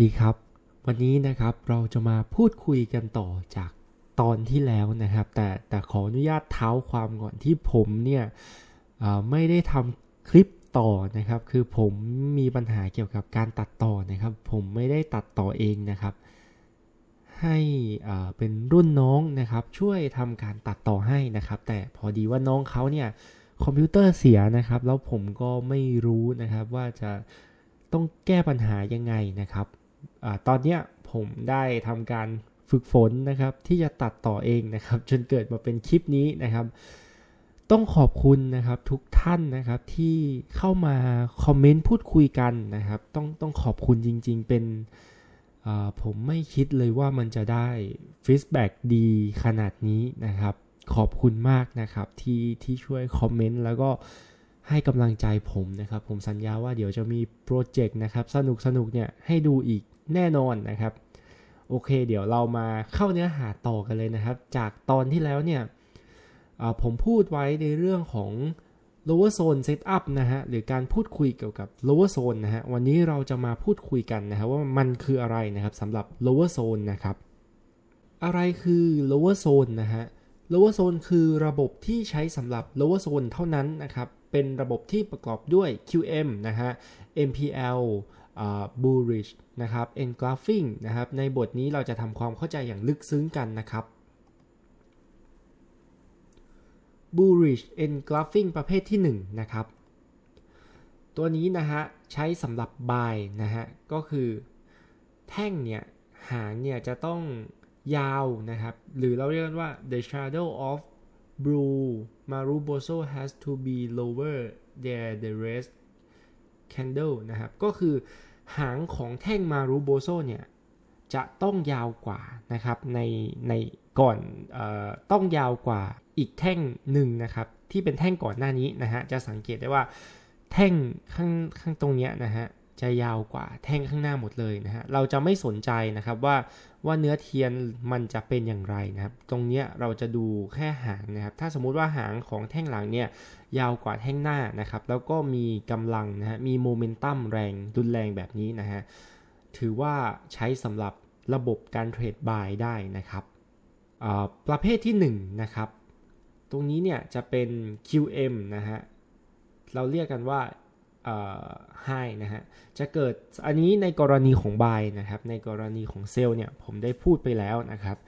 ดีครับ วันนี้นะครับเราจะมาพูดคุยกันต่อจากตอนที่แล้วนะครับ แต่แต่ขออนุญาตเท้าความก่อนที่ผมเนี่ยไม่ได้ทำคลิปต่อนะครับ คือผมมีปัญหาเกี่ยวกับการตัดต่อนะครับ ผมไม่ได้ตัดต่อเองนะครับ ให้เป็นรุ่นน้องนะครับ ช่วยทำการตัดต่อให้นะครับ แต่พอดีว่าน้องเขาเนี่ยคอมพิวเตอร์เสียนะครับ แล้วผมก็ไม่รู้นะครับว่าจะต้องแก้ปัญหายังไงนะครับ ตอนเนี้ยผมได้ทำการฝึกฝนนะครับที่จะตัดต่อเองนะครับ จนเกิดมาเป็นคลิปนี้นะครับ ต้องขอบคุณนะครับทุกท่านนะครับที่เข้ามาคอมเมนต์พูดคุยกันนะครับ ต้องต้องขอบคุณจริง ๆ เป็นผมไม่คิดเลยว่ามันจะได้ฟีดแบ็ดีขนาดนี้นะครับ ขอบคุณมากนะครับที่ที่ช่วยคอมเมนต์แล้วก็ ให้กำลังใจผมนะครับ ผมสัญญาว่าเดี๋ยวจะมีโปรเจกต์นะครับ สนุกสนุกเนี่ยให้ดูอีกแน่นอนนะครับ โอเค เดี๋ยวเรามาเข้าเนื้อหาต่อกันเลยนะครับ จากตอนที่แล้วเนี่ยผมพูดไว้ในเรื่องของ lower zone setup นะฮะ หรือการพูดคุยเกี่ยวกับ lower zone นะฮะ วันนี้เราจะมาพูดคุยกันนะครับว่ามันคืออะไรนะครับสำหรับ lower zone นะครับ อะไรคือ lower zone นะฮะ lower zone คือระบบที่ใช้สำหรับ lower zone เท่านั้นนะครับ เป็นระบบที่ประกอบด้วย QM นะฮะ MPL Bullish นะครับ Engraphing นะครับ ในบทนี้เราจะทำความเข้าใจอย่างลึกซึ้งกันนะครับ Bullish Engraphing ประเภทที่ 1 นะครับ ตัวนี้นะฮะ ใช้สำหรับ buy นะฮะ ก็คือแท่งเนี่ยหางเนี่ยจะต้องยาวนะครับ หรือเราเรียกกันว่า the shadow of blue maruboso has to be lower than the rest candle นะครับ ก็คือหางของแท่ง maruboso เนี่ยจะต้องยาวกว่านะครับในในก่อนออต้องยาวกว่าอีกแท่งหนึ่งนะครับ ที่เป็นแท่งก่อนหน้านี้นะฮะจะสังเกตได้ว่าแท่งข้างข้างตรงเนี้ยนะฮะ จะยาวกว่าแท่งข้างหน้าหมดเลยนะฮะ เราจะไม่สนใจนะครับว่าว่าเนื้อเทียนมันจะเป็นอย่างไรนะครับ ตรงนี้เราจะดูแค่หางนะครับ ถ้าสมมุติว่าหางของแท่งหลังเนี่ยยาวกว่าแท่งหน้านะครับ แล้วก็มีกำลังนะฮะ มีโมเมนตัมแรงรุนแรงแบบนี้นะฮะ ถือว่าใช้สำหรับระบบการเทรดบายได้นะครับ ประเภทที่1นะครับ ตรงนี้เนี่ยจะเป็น QM นะฮะ เราเรียกกันว่า เอ่อ high นะฮะจะเกิดอันนี้ในกรณีของ buy นะครับในกรณีของเซลล์เนี่ยผมได้พูดไปแล้วนะครับ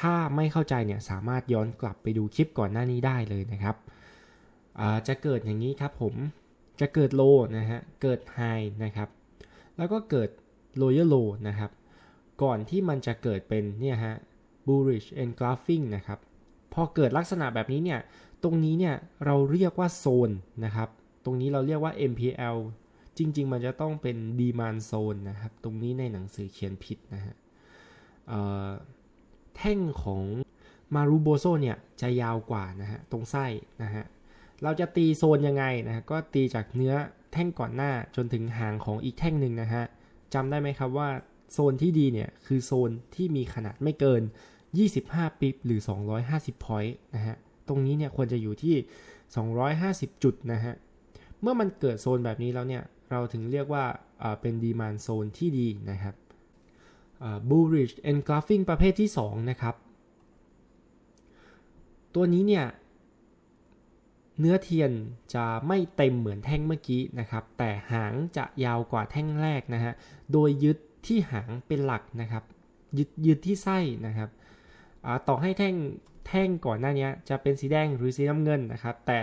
ถ้าไม่เข้าใจเนี่ยสามารถย้อนกลับไปดูคลิปก่อนหน้านี้ได้เลยนะครับจะเกิดอย่างนี้ครับผมจะเกิด low นะฮะเกิด high นะครับแล้วก็เกิด lower low นะครับก่อนที่มันจะเกิดเป็นเนี่ยฮะ bullish engulfing นะครับพอเกิดลักษณะแบบนี้เนี่ยตรงนี้เนี่ยเราเรียกว่าโซนนะครับ ตรงนี้เราเรียกว่า MPL จริง ๆ มันจะต้องเป็น demand zone นะครับ ตรงนี้ในหนังสือเขียนผิดนะฮะเอ่อแท่งของมารูโบโซเนี่ยจะยาวกว่านะฮะตรงไส้นะฮะเราจะตีโซนยังไงนะฮะก็ตีจากเนื้อแท่งก่อนหน้าจนถึงหางของอีกแท่งหนึ่งนะฮะจำได้ไหมครับว่าโซนที่ดีเนี่ยคือโซนที่มีขนาดไม่เกิน 25 ปิบหรือ 250 point นะฮะตรงนี้เนี่ยควรจะอยู่ที่ 250 จุดนะฮะ เมื่อมันเกิดโซนแบบนี้แล้วเนี่ย เราถึงเรียกว่าเป็นดีมานโซนที่ดีนะครับ bullish engulfing ประเภทที่ 2 นะครับ ตัวนี้เนี่ย เนื้อเทียนจะไม่เต็มเหมือนแท่งเมื่อกี้นะครับ แต่หางจะยาวกว่าแท่งแรกนะฮะ โดยยึดที่หางเป็นหลักนะครับ ยึดยึดที่ไส้นะครับ ต่อให้แท่งแท่งก่อนหน้านี้จะเป็นสีแดงหรือสีน้ำเงินนะครับ แต่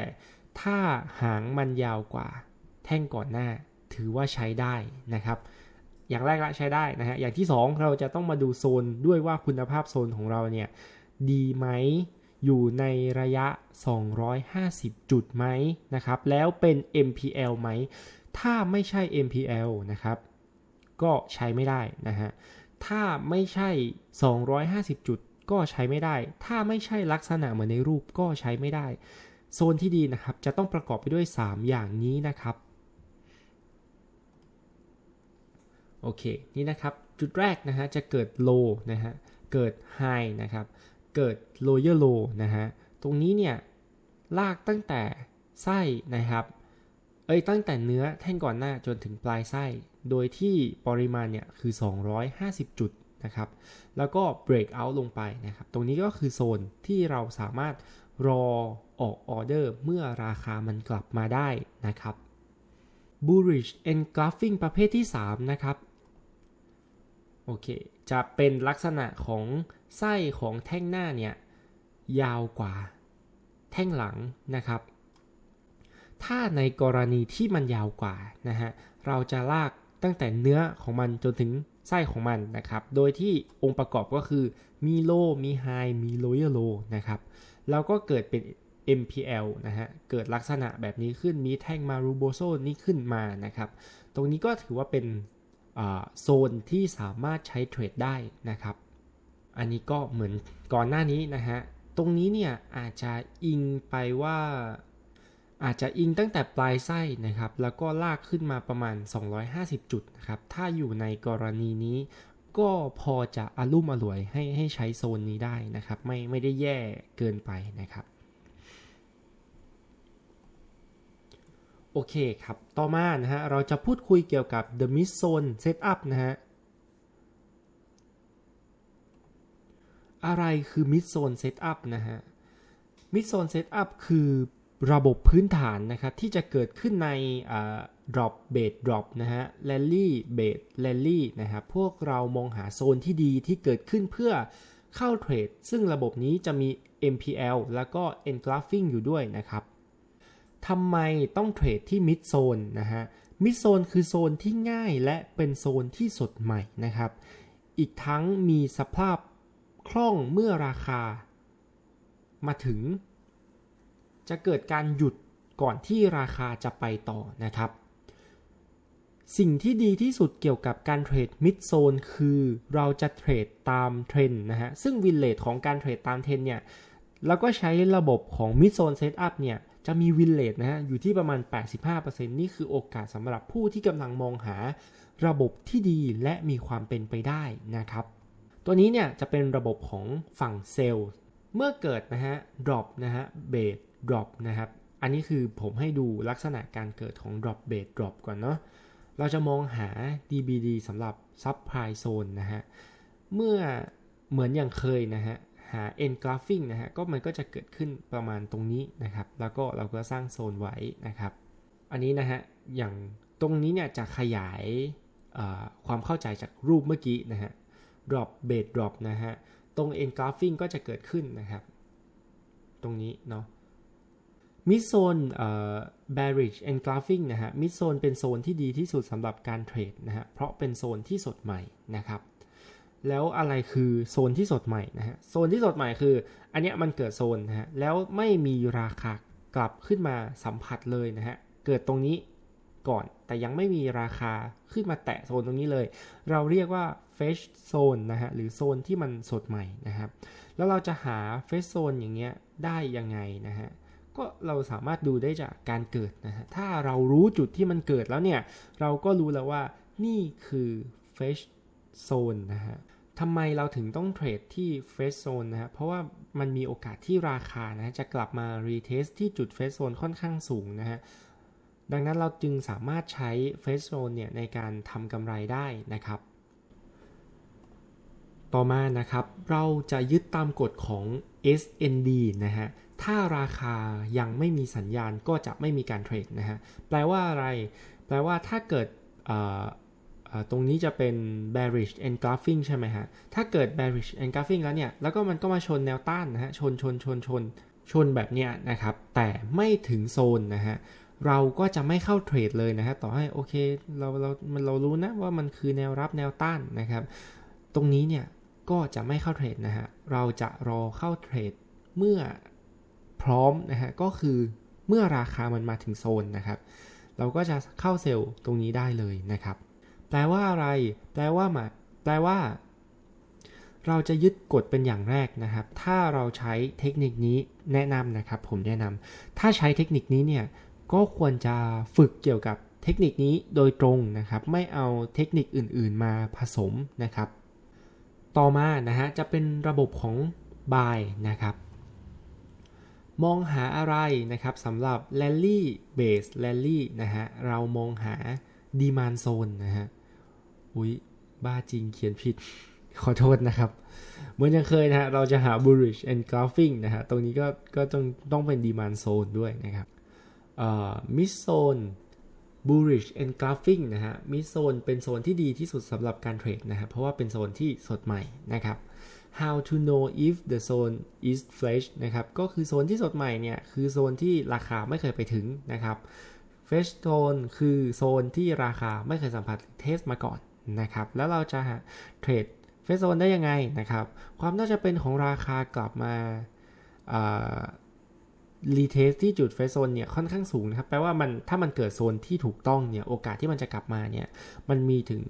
ถ้าหางมันยาวกว่าแท่งก่อนหน้า ถือว่าใช้ได้นะครับ อย่างแรกละใช้ได้นะฮะ อย่างที่ 2 เราจะต้องมาดูโซนด้วยว่าคุณภาพโซนของเราเนี่ยดีไหม อยู่ในระยะ 250 จุดไหมนะครับ แล้วเป็น MPL ไหม ถ้าไม่ใช่ MPL นะครับ ก็ใช้ไม่ได้นะฮะ ถ้าไม่ใช่ 250 จุดก็ใช้ไม่ได้ ถ้าไม่ใช่ลักษณะเหมือนในรูปก็ใช้ไม่ได้ โซนที่ดีนะครับจะต้องประกอบไปด้วย 3 อย่างนี้นะครับโอเคนี่นะครับจุดแรกนะฮะจะเกิด low นะฮะเกิด high นะครับเกิด lower low นะฮะตรงนี้เนี่ยลากตั้งแต่ไส้นะครับเอ้ยตั้งแต่เนื้อแท่งก่อนหน้าจนถึงปลายไส้ โดยที่ปริมาณเนี่ยคือ 250 จุดนะครับแล้วก็ break out ลงไปนะครับตรงนี้ก็คือโซนที่เราสามารถ รอออกออเดอร์เมื่อราคามันกลับมาได้นะครับ bullish engulfing ประเภทที่ 3 นะครับ โอเค จะเป็นลักษณะของไส้ของแท่งหน้าเนี่ย ยาวกว่าแท่งหลังนะครับ ถ้าในกรณีที่มันยาวกว่านะฮะ เราจะลากตั้งแต่เนื้อของมันจนถึงไส้ของมันนะครับ โดยที่องค์ประกอบก็คือมีโล มีไฮ มีโลเยอโลนะครับ แล้วก็เกิดเป็น MPL นะฮะ เกิดลักษณะแบบนี้ขึ้น มีแท่งมารูโบโซนี่ขึ้นมานะครับ ตรงนี้ก็ถือว่าเป็นโซนที่สามารถใช้เทรดได้นะครับ อันนี้ก็เหมือนก่อนหน้านี้นะฮะ ตรงนี้เนี่ยอาจจะอิงไปว่าอาจจะอิงตั้งแต่ปลายไส้นะครับ แล้วก็ลากขึ้นมาประมาณ 250 จุดนะครับ ถ้าอยู่ในกรณีนี้ ก็พอจะอารุ่มอร่วยให้ให้ใช้โซนนี้ได้นะครับ ไม่ไม่ได้แย่เกินไปนะครับ โอเคครับ ต่อมานะฮะเราจะพูดคุยเกี่ยวกับ the mid zone setup นะฮะอะไรคือ mid zone setup นะฮะ mid zone setup คือระบบพื้นฐานนะครับที่จะเกิดขึ้นใน drop bait drop นะฮะ rally bait rally นะครับพวกเรามองหาโซนที่ดีที่เกิดขึ้นเพื่อเข้าเทรด ซึ่งระบบนี้จะมี MPL แล้วก็ engulfing อยู่ด้วยนะครับทำไมต้องเทรดที่ mid zone นะฮะ mid zone คือโซนที่ง่ายและเป็นโซนที่สดใหม่นะครับ อีกทั้งมีสภาพคล่องเมื่อราคา มาถึง จะเกิดการหยุดก่อนที่ราคาจะไปต่อนะครับ สิ่งที่ดีที่สุดเกี่ยวกับการเทรดมิดโซนคือเราจะเทรดตามเทรนนะฮะ ซึ่งวินเลทของการเทรดตามเทรนเนี่ยเราก็ใช้ระบบของมิดโซนเซตอัพเนี่ย จะมีวินเลทนะฮะ อยู่ที่ประมาณ 85%นี่คือโอกาสสำหรับผู้ที่กำลังมองหาระบบที่ดีและมีความเป็นไปได้นะครับ ตัวนี้เนี่ยจะเป็นระบบของฝั่งเซลล์เมื่อเกิดนะฮะ drop นะฮะ base drop นะครับ อันนี้คือผมให้ดูลักษณะการเกิดของ drop base drop ก่อนเนาะ เราจะมองหา DBD สำหรับ subprime zone นะฮะ เมื่อเหมือนอย่างเคยนะฮะ หา engulfing นะฮะ ก็มันก็จะเกิดขึ้นประมาณตรงนี้นะครับ แล้วก็เราก็สร้างโซนไว้นะครับ อันนี้นะฮะ อย่างตรงนี้เนี่ยจะขยายความเข้าใจจากรูปเมื่อกี้นะฮะ drop base drop นะฮะ ตรง engulfing ก็จะเกิดขึ้นนะครับ ตรงนี้เนาะ mid zone bearish engulfing นะฮะ mid zone เป็นโซนที่ดีที่สุดสำหรับการเทรดนะฮะเพราะเป็นโซนที่สดใหม่นะครับแล้วอะไรคือโซนที่สดใหม่นะฮะโซนที่สดใหม่คือ อันเนี้ยมันเกิดโซนนะฮะแล้วไม่มีราคากลับขึ้นมาสัมผัสเลยนะฮะเกิดตรงนี้ก่อนแต่ยังไม่มีราคาขึ้นมาแตะโซนตรงนี้เลย เราเรียกว่า fresh zone นะฮะหรือโซนที่มันสดใหม่นะครับแล้วเราจะหา fresh zone อย่างเงี้ยได้ยังไงนะฮะ ก็เราสามารถดูได้จากการเกิดนะฮะ ถ้าเรารู้จุดที่มันเกิดแล้วเนี่ย เราก็รู้แล้วว่านี่คือ fresh zone นะฮะทำไมเราถึงต้องเทรดที่ fresh zone นะฮะ เพราะว่ามันมีโอกาสที่ราคานะจะกลับมา retest ที่จุด fresh zone ค่อนข้างสูงนะฮะ ดังนั้นเราจึงสามารถใช้ fresh zone เนี่ยในการทำกำไรได้นะครับต่อมานะครับ เราจะยึดตามกฎของ SND นะฮะ ถ้าราคายังไม่มีสัญญาณก็จะไม่มีการเทรดนะฮะ แปลว่าอะไร แปลว่าถ้าเกิดตรงนี้จะเป็น bearish engulfing ใช่ไหมฮะ ถ้าเกิด bearish engulfing แล้วเนี่ย แล้วก็มันก็มาชนแนวต้านนะฮะ ชนชนชนชนชนแบบเนี้ยนะครับ แต่ไม่ถึงโซนนะฮะ เราก็จะไม่เข้าเทรดเลยนะฮะ ต่อให้โอเค เราเรามันเรารู้นะว่ามันคือแนวรับแนวต้านนะครับ ตรงนี้เนี่ยก็จะไม่เข้าเทรดนะฮะ เราจะรอเข้าเทรดเมื่อ พร้อมนะฮะก็คือเมื่อราคามันมาถึงโซนนะครับ เราก็จะเข้าเซลล์ตรงนี้ได้เลยนะครับ แปลว่าอะไร แปลว่ามาแปลว่า เราจะยึดกฎเป็นอย่างแรกนะครับ ถ้าเราใช้เทคนิคนี้แนะนำนะครับ ผมแนะนำถ้าใช้เทคนิคนี้เนี่ยก็ควรจะฝึกเกี่ยวกับเทคนิคนี้โดยตรงนะครับ ไม่เอาเทคนิคอื่น ๆ มาผสมนะครับ ต่อมานะฮะจะเป็นระบบของ buy นะครับ มองหาอะไรนะครับสำหรับ rally base rally นะฮะ เรามองหา demand zone นะฮะ อุ้ยบ้าจริงเขียนผิด ขอโทษนะครับ เหมือนยังเคยนะฮะ เราจะหา bullish engulfing นะฮะ ตรงนี้ก็ก็ต้องต้องเป็น demand zone ด้วยนะครับเอ่อ mid zone bullish engulfing นะฮะ mid zone เป็นโซนที่ดีที่สุดสำหรับการเทรดนะครับเพราะว่าเป็นโซนที่สดใหม่นะครับ how to know if the zone is fresh นะครับ ก็คือโซนที่สดใหม่เนี่ย คือโซนที่ราคาไม่เคยไปถึงนะครับ fresh zone คือโซนที่ราคาไม่เคยสัมผัสเทสมาก่อนนะครับ แล้วเราจะเทรด fresh zone ได้ยังไงนะครับ ความน่าจะเป็นของราคากลับมารีเทสที่จุดเฟสโซนเนี่ยค่อนข้างสูงนะครับ แปลว่ามันถ้ามันเกิดโซนที่ถูกต้องเนี่ย โอกาสที่มันจะกลับมาเนี่ย มันมีถึง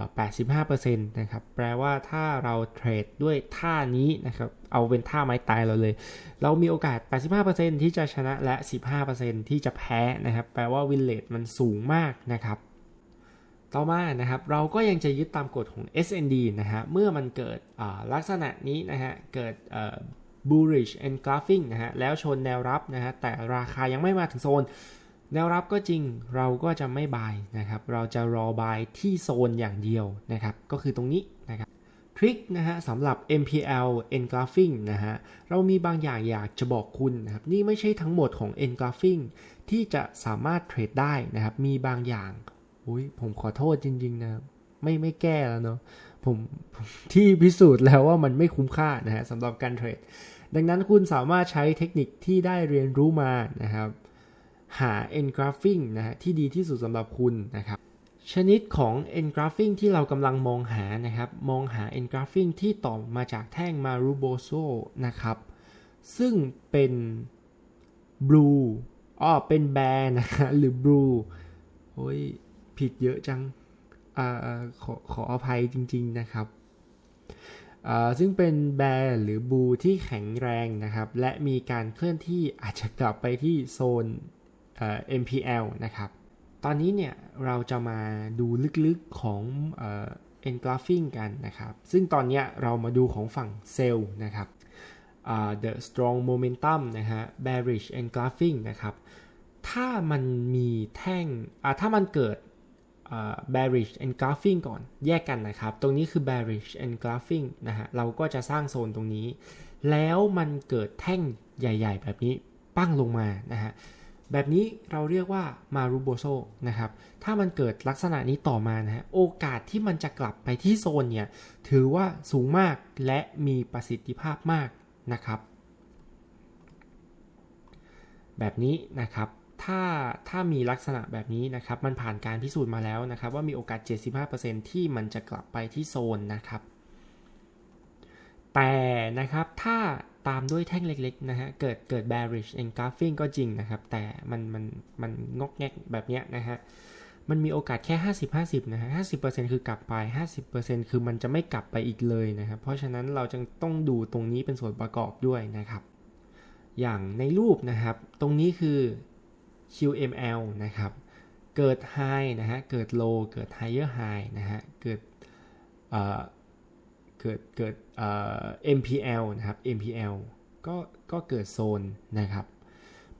85%นะครับ แปลว่าถ้าเราเทรดด้วยท่านี้นะครับ เอาเป็นท่าไม้ตายเราเลย เรามีโอกาส 85%ที่จะชนะและ 15%ที่จะแพ้นะครับ แปลว่าวินเลตมันสูงมากนะครับ ต่อมานะครับ เราก็ยังจะยึดตามกฎของ SND นะฮะ เมื่อมันเกิดลักษณะนี้นะฮะ เกิด bullish engulfing นะฮะ แล้วชนแนวรับนะฮะ แต่ราคายังไม่มาถึงโซน แนวรับก็จริงเราก็จะไม่บายนะครับ เราจะรอบายที่โซนอย่างเดียวนะครับ ก็คือตรงนี้นะครับทริคนะฮะสำหรับ MPL engulfing นะฮะเรามีบางอย่างอยากจะบอกคุณนะครับนี่ไม่ใช่ทั้งหมดของ engulfing ที่จะสามารถเทรดได้นะครับ มีบางอย่างอุ้ยผมขอโทษจริงๆนะไม่ไม่แก้แล้วเนาะผมที่พิสูจน์แล้วว่ามันไม่คุ้มค่านะฮะสำหรับการเทรดดังนั้นคุณสามารถใช้เทคนิคที่ได้เรียนรู้มานะครับ หา engraphing นะฮะที่ดีที่สุดสำหรับคุณนะครับชนิดของ engraphing ที่เรากำลังมองหานะครับ มองหา engraphing ที่ต่อมาจากแท่ง Maruboso นะครับ ซึ่งเป็น blue อ๋อเป็น bear นะฮะหรือ blue โอ้ยผิดเยอะจังอ่าขอขออภัยจริง ๆ นะครับซึ่งเป็นแบร์หรือบูที่แข็งแรงนะครับ และมีการเคลื่อนที่อาจจะกลับไปที่โซน MPL นะครับ ตอนนี้เนี่ยเราจะมาดูลึกๆของ engulfing กันนะครับ ซึ่งตอนนี้เรามาดูของฝั่งเซลล์นะครับ the strong momentum นะฮะ bearish engulfing นะครับ ถ้ามันมีแท่งถ้ามันเกิด bearish engulfing ก่อน แยกกันนะครับ ตรงนี้คือ bearish engulfing นะฮะ เราก็จะสร้างโซนตรงนี้ แล้วมันเกิดแท่งใหญ่ ๆ แบบนี้ ปั้งลงมา นะฮะ แบบนี้เราเรียกว่ามารูโบโซนะครับ ถ้ามันเกิดลักษณะนี้ต่อมานะฮะโอกาสที่มันจะกลับไปที่โซนเนี่ย ถือว่าสูงมากและมีประสิทธิภาพมากนะครับ แบบนี้นะครับถ้าถ้ามีลักษณะแบบนี้นะครับ มันผ่านการพิสูจน์มาแล้วนะครับ ว่ามีโอกาส 75%ที่มันจะกลับไปที่โซนนะครับ แต่นะครับถ้า ตามด้วยแท่งเล็กๆนะฮะ เกิดเกิด bearish engulfing ก็จริงนะครับ แต่มันมันมันงกแงกแบบเนี้ยนะฮะ มันมีโอกาสแค่ 50-50 นะฮะ 50%คือกลับไป 50%คือมันจะไม่กลับไปอีกเลยนะครับ เพราะฉะนั้นเราจึงต้องดูตรงนี้เป็นส่วนประกอบด้วยนะครับ อย่างในรูปนะครับ ตรงนี้คือ QML นะครับ เกิด high นะฮะ เกิด low เกิด higher high นะฮะ เกิดเอ่อ เกิดเกิด MPL นะครับ MPL ก็ก็เกิดโซนนะครับ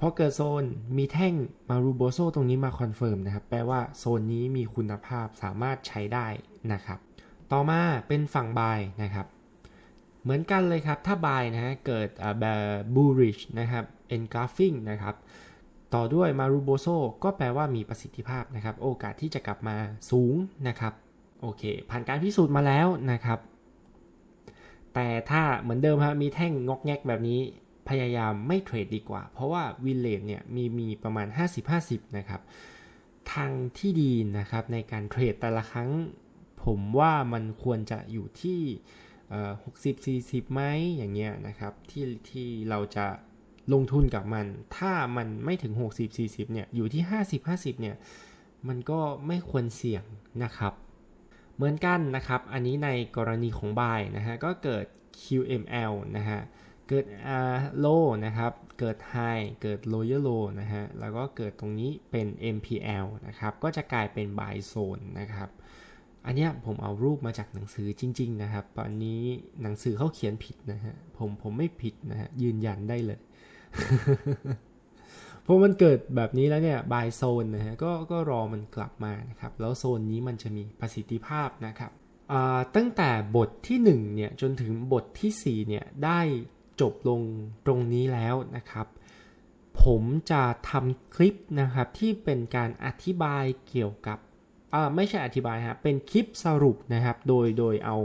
พอเกิดโซนมีแท่งมารูโบโซตรงนี้มาคอนเฟิร์มนะครับ แปลว่าโซนนี้มีคุณภาพสามารถใช้ได้นะครับ ต่อมาเป็นฝั่งบายนะครับ เหมือนกันเลยครับ ถ้าบายนะฮะเกิดแบบ bullish นะครับ engulfing นะครับ ต่อด้วยมารูโบโซก็แปลว่ามีประสิทธิภาพนะครับ โอกาสที่จะกลับมาสูงนะครับ โอเค ผ่านการพิสูจน์มาแล้วนะครับ แต่ถ้าเหมือนเดิมครับมีแท่งงอกแงกแบบนี้พยายามไม่เทรดดีกว่า เพราะว่าวินเลนเนี่ยมีมีประมาณ 50-50 นะครับ ทางที่ดีนะครับในการเทรดแต่ละครั้ง ผมว่ามันควรจะอยู่ที่หกสิบสี่สิบไหมอย่างเงี้ยนะครับที่ที่เราจะลงทุนกับมัน ถ้ามันไม่ถึง 60-40เนี่ยอยู่ที่ 50-50เนี่ยมันก็ไม่ควรเสี่ยงนะครับ เหมือนกันนะครับ อันนี้ในกรณีของบายนะฮะ ก็เกิด QML นะฮะ เกิด R low นะครับ เกิด high เกิด lower low นะฮะ แล้วก็เกิดตรงนี้เป็น MPL นะครับ ก็จะกลายเป็น buy zone นะครับ อันนี้ผมเอารูปมาจากหนังสือจริง ๆ นะครับ ตอนนี้หนังสือเขาเขียนผิดนะฮะ ผมผมไม่ผิดนะฮะ ยืนยันได้เลย พอมันเกิดแบบนี้แล้วเนี่ยบายโซนนะฮะก็ก็รอมันกลับมานะครับแล้วโซนนี้มันจะมีประสิทธิภาพนะครับอ่าตั้งแต่บทที่1เนี่ยจนถึงบทที่4เนี่ยได้จบลงตรงนี้แล้วนะครับ ผมจะทำคลิปนะครับที่เป็นการอธิบายเกี่ยวกับอ่าไม่ใช่อธิบายฮะเป็นคลิปสรุปนะครับ โดยโดยเอา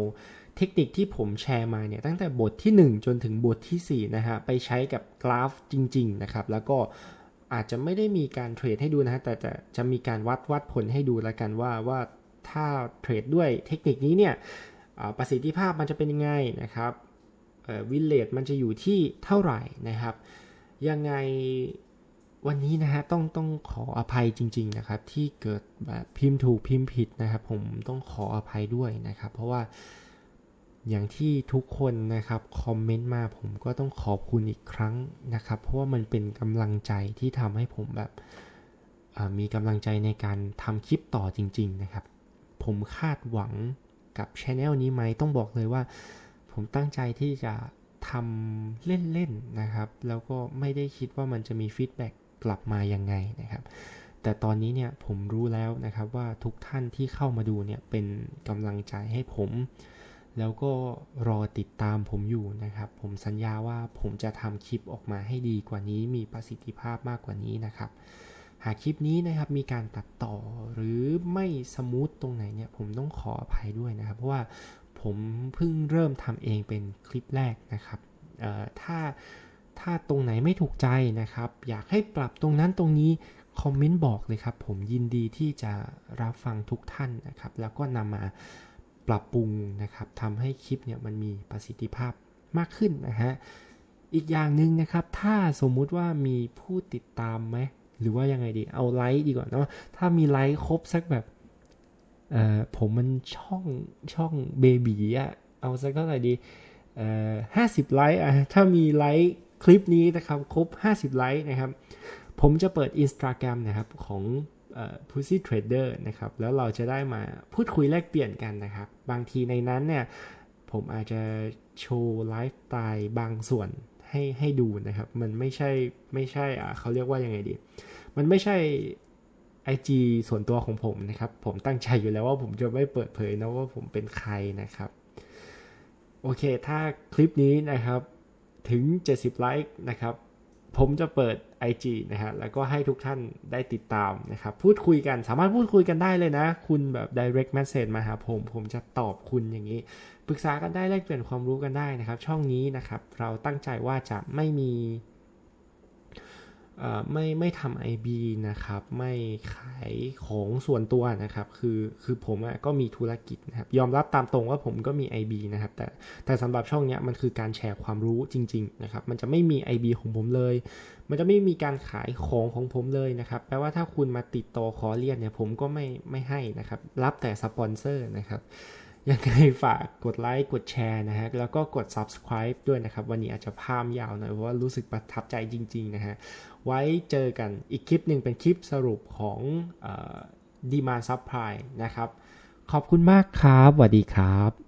เทคนิคที่ผมแชร์มาเนี่ยตั้งแต่บทที่ 1 จนถึงบทที่4นะฮะไปใช้กับกราฟจริง ๆ นะครับ แล้วก็ อาจจะไม่ได้มีการเทรดให้ดูนะฮะแต่จะจะมีการวัดวัดผลให้ดูแล้วกันว่าว่าถ้าเทรดด้วยเทคนิคนี้เนี่ยประสิทธิภาพมันจะเป็นยังไงนะครับวินเลทมันจะอยู่ที่เท่าไหร่นะครับ ยังไงวันนี้นะฮะต้องต้องขออภัยจริง ๆนะครับ ที่เกิดแบบพิมพ์ถูกพิมพ์ผิดนะครับ ผมต้องขออภัยด้วยนะครับ เพราะว่า อย่างที่ทุกคนนะครับคอมเมนต์มาผมก็ต้องขอบคุณอีกครั้งนะครับ เพราะว่ามันเป็นกำลังใจที่ทำให้ผมแบบมีกำลังใจในการทำคลิปต่อจริง ๆ นะครับ ผมคาดหวังกับช anel นี้ไหมต้องบอกเลยว่า ผมตั้งใจที่จะทำเล่น ๆ นะครับ แล้วก็ไม่ได้คิดว่ามันจะมีฟีดแบ็กกลับมายังไงนะครับ แต่ตอนนี้เนี่ยผมรู้แล้วนะครับว่าทุกท่านที่เข้ามาดูเนี่ยเป็นกำลังใจให้ผม แล้วก็รอติดตามผมอยู่นะครับ ผมสัญญาว่าผมจะทำคลิปออกมาให้ดีกว่านี้ มีประสิทธิภาพมากกว่านี้นะครับ หากคลิปนี้นะครับมีการตัดต่อหรือไม่สมูทตรงไหนเนี่ยผมต้องขออภัยด้วยนะครับ เพราะว่าผมเพิ่งเริ่มทำเองเป็นคลิปแรกนะครับถ้าถ้าตรงไหนไม่ถูกใจนะครับ อยากให้ปรับตรงนั้นตรงนี้คอมเมนต์บอกเลยครับ ผมยินดีที่จะรับฟังทุกท่านนะครับ แล้วก็นำมา ปรับปรุงนะครับทำให้คลิปเนี่ยมันมีประสิทธิภาพมากขึ้นนะฮะอีกอย่างหนึ่งนะครับ ถ้าสมมุติว่ามีผู้ติดตามไหมหรือว่ายังไงดีเอาไลค์ดีกว่าเนาะถ้ามีไลค์ครบสักแบบเอ่อผมมันช่องช่องเบบีอะเอาสักเท่าไหร่ดีเอ่อห้าสิบไลค์อะถ้ามีไลค์คลิปนี้นะครับ ครบ 50 ไลค์นะครับ ผมจะเปิด Instagram นะครับของ Pussy Trader นะครับ แล้วเราจะได้มาพูดคุยแลกเปลี่ยนกันนะครับ บางทีในนั้นเนี่ย ผมอาจจะโชว์ไลฟ์สไตล์บางส่วนให้ให้ดูนะครับ มันไม่ใช่ไม่ใช่อะเขาเรียกว่ายังไงดี มันไม่ใช่ IG ส่วนตัวของผมนะครับ ผมตั้งใจอยู่แล้วว่าผมจะไม่เปิดเผยนะว่าผมเป็นใครนะครับ โอเค ถ้าคลิปนี้นะครับถึง 70 ไลค์นะครับ ผมจะเปิด IG นะฮะแล้วก็ให้ทุกท่านได้ติดตามนะครับ พูดคุยกันสามารถพูดคุยกันได้เลยนะ คุณแบบ direct message มาหาผม ผมจะตอบคุณอย่างนี้ ปรึกษากันได้แลกเปลี่ยนความรู้กันได้นะครับ ช่องนี้นะครับ เราตั้งใจว่าจะไม่มี ไม่ไม่ทำ IB นะครับ ไม่ขายของส่วนตัวนะครับ คือคือผมก็มีธุรกิจนะครับ ยอมรับตามตรงว่าผมก็มี IB นะครับ แต่แต่สำหรับช่องเนี้ยมันคือการแชร์ความรู้จริง ๆ นะครับ มันจะไม่มี IB ของผมเลย มันจะไม่มีการขายของของผมเลยนะครับ แปลว่าถ้าคุณมาติดต่อขอเรียนเนี่ยผมก็ไม่ไม่ให้นะครับ รับแต่สปอนเซอร์นะครับ ยังไงฝากกดไลค์กดแชร์นะฮะ แล้วก็กด subscribe ด้วยนะครับ วันนี้อาจจะพามยาวหน่อยเพราะว่ารู้สึกประทับใจจริง ๆ นะฮะ ไว้เจอกันอีกคลิปหนึ่งเป็นคลิปสรุปของดีมาซับพลายนะครับ ขอบคุณมากครับสวัสดีครับ